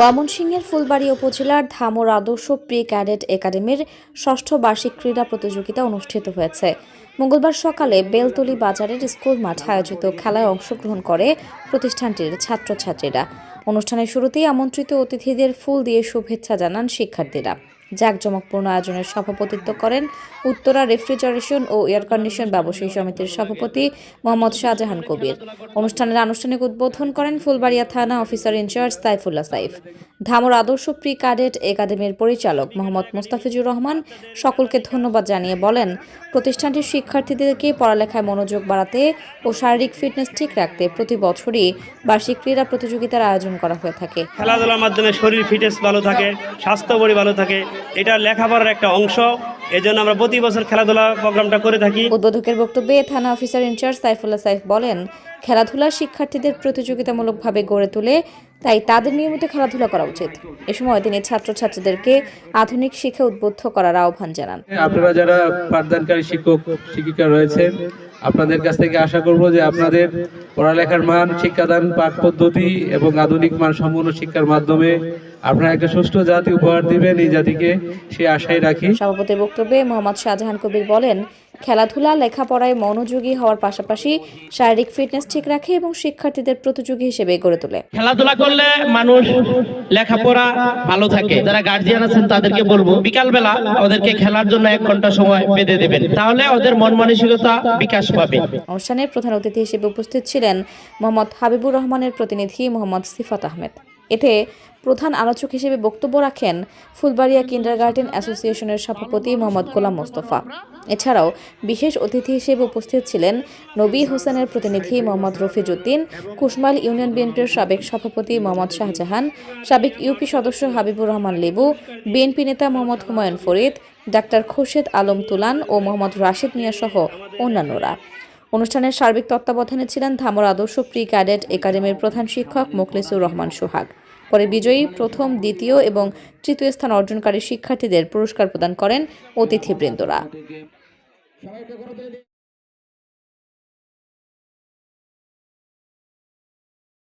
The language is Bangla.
ময়মনসিংহের ফুলবাড়ি উপজেলার ধামর আদর্শ প্রি ক্যাডেট একাডেমির ষষ্ঠ বার্ষিক ক্রীড়া প্রতিযোগিতা অনুষ্ঠিত হয়েছে। মঙ্গলবার সকালে বেলতলি বাজারের স্কুল মাঠে আয়োজিত খেলায় অংশগ্রহণ করে প্রতিষ্ঠানটির ছাত্রছাত্রীরা। অনুষ্ঠানের শুরুতেই আমন্ত্রিত অতিথিদের ফুল দিয়ে শুভেচ্ছা জানান শিক্ষার্থীরা। জাঁকজমকপূর্ণ আয়োজনের সভাপতিত্ব করেন উত্তরা রেফ্রিজারেশন ও এয়ার কন্ডিশন ব্যবসায়ী সমিতির সভাপতি মোহাম্মদ শাহজাহান কবির। অনুষ্ঠানের আনুষ্ঠানিক উদ্বোধন করেন ফুলবাড়িয়া থানা officer in charge Saifullah Saif. Dhamar Adarsha pre cadet একাডেমির পরিচালক মোহাম্মদ মুস্তাফিজুর রহমান সকলকে ধন্যবাদ জানিয়ে বলেন, প্রতিষ্ঠানটির শিক্ষার্থীদেরকে পড়ালেখায় মনোযোগ বাড়াতে ও শারীরিক ফিটনেস ঠিক রাখতে প্রতি বছরই বার্ষিক ক্রীড়া প্রতিযোগিতার আয়োজন করা হয়ে থাকে। খেলাধুলার মাধ্যমে শরীর ফিটনেস ভালো থাকে, স্বাস্থ্য ভালো থাকে এটা লেখাপড়ার একটা অংশ। এই জন্য আমরা প্রতি বছর খেলাধুলা প্রোগ্রামটা করে থাকি। উদ্বোধকের বক্তব্যে থানা অফিসার ইনচার্জ সাইফুল্লাহ সাইফ বলেন খেলাধুলা শিক্ষার্থীদের প্রতিযোগিতামূলকভাবে গড়ে তোলে তাই তাদের নিয়মিত খেলাধুলা করা উচিত। এ সময় তিনি ছাত্রছাত্রীদেরকে আধুনিক শিক্ষা উদ্বুদ্ধ করার আহ্বান জানান। আপনারা যারা পাঠদানকারী শিক্ষক শিক্ষিকা রয়েছেন আপনাদের কাছ থেকে আশা করব যে আপনাদের পড়ালেখার মান, শিক্ষাদান পাঠ পদ্ধতি এবং আধুনিক মান সম্পন্ন শিক্ষার মাধ্যমে আপনারা একটা সুষ্ঠু জাতি উপহার দিবেন এই জাতিকে, সে আশাই রাখি। সভাপতির বক্তব্যে মোহাম্মদ শাহজাহান কবির বলেন খেলাধুলা লেখাপড়ায় মনোযোগী হওয়ার পাশাপাশি শারীরিক ফিটনেস ঠিক রাখে এবং শিক্ষার্থীদের প্রতিযোগী হিসেবে গড়ে তোলে। খেলাধুলা করলে মানুষ লেখাপড়া ভালো থাকে। যারা গার্জিয়ান আছেন তাদেরকে বলব বিকালবেলা ওদেরকে খেলার জন্য এক ঘণ্টা সময় বেঁধে দেবেন। তাহলে ওদের মন মানসিকতা বিকাশ পাবে। অনুষ্ঠানে প্রধান অতিথি হিসেবে উপস্থিত ছিলেন মোহাম্মদ হাবিবুর রহমানের প্রতিনিধি মোহাম্মদ সিফাত আহমেদ। এতে প্রধান আলোচক হিসেবে বক্তব্য রাখেন ফুলবাড়িয়া কিন্ডারগার্টেন অ্যাসোসিয়েশনের সভাপতি মোহাম্মদ গোলাম মোস্তফা। এছাড়াও বিশেষ অতিথি হিসেবে উপস্থিত ছিলেন নবী হোসেনের প্রতিনিধি মোহাম্মদ রফিজউদ্দিন কুশমাইল ইউনিয়ন বিএনপির সাবেক সভাপতি মোহাম্মদ শাহজাহান, সাবেক ইউপি সদস্য হাবিবুর রহমান লেবু, বিএনপি নেতা মোহাম্মদ হুমায়ুন ফরিদ, ডাক্তার খোরশেদ আলম তুলান ও মোহাম্মদ রাশিদ মিয়া সহ অন্যান্যরা। অনুষ্ঠানের সার্বিক তত্ত্বাবধানে ছিলেন ধামর আদর্শ প্রি ক্যাডেট একাডেমির প্রধান শিক্ষক মোখলিসুর রহমান সোহাগ। পরে বিজয়ী প্রথম, দ্বিতীয় এবং তৃতীয় স্থান অর্জনকারী শিক্ষার্থীদের পুরস্কার প্রদান করেন অতিথিবৃন্দরা।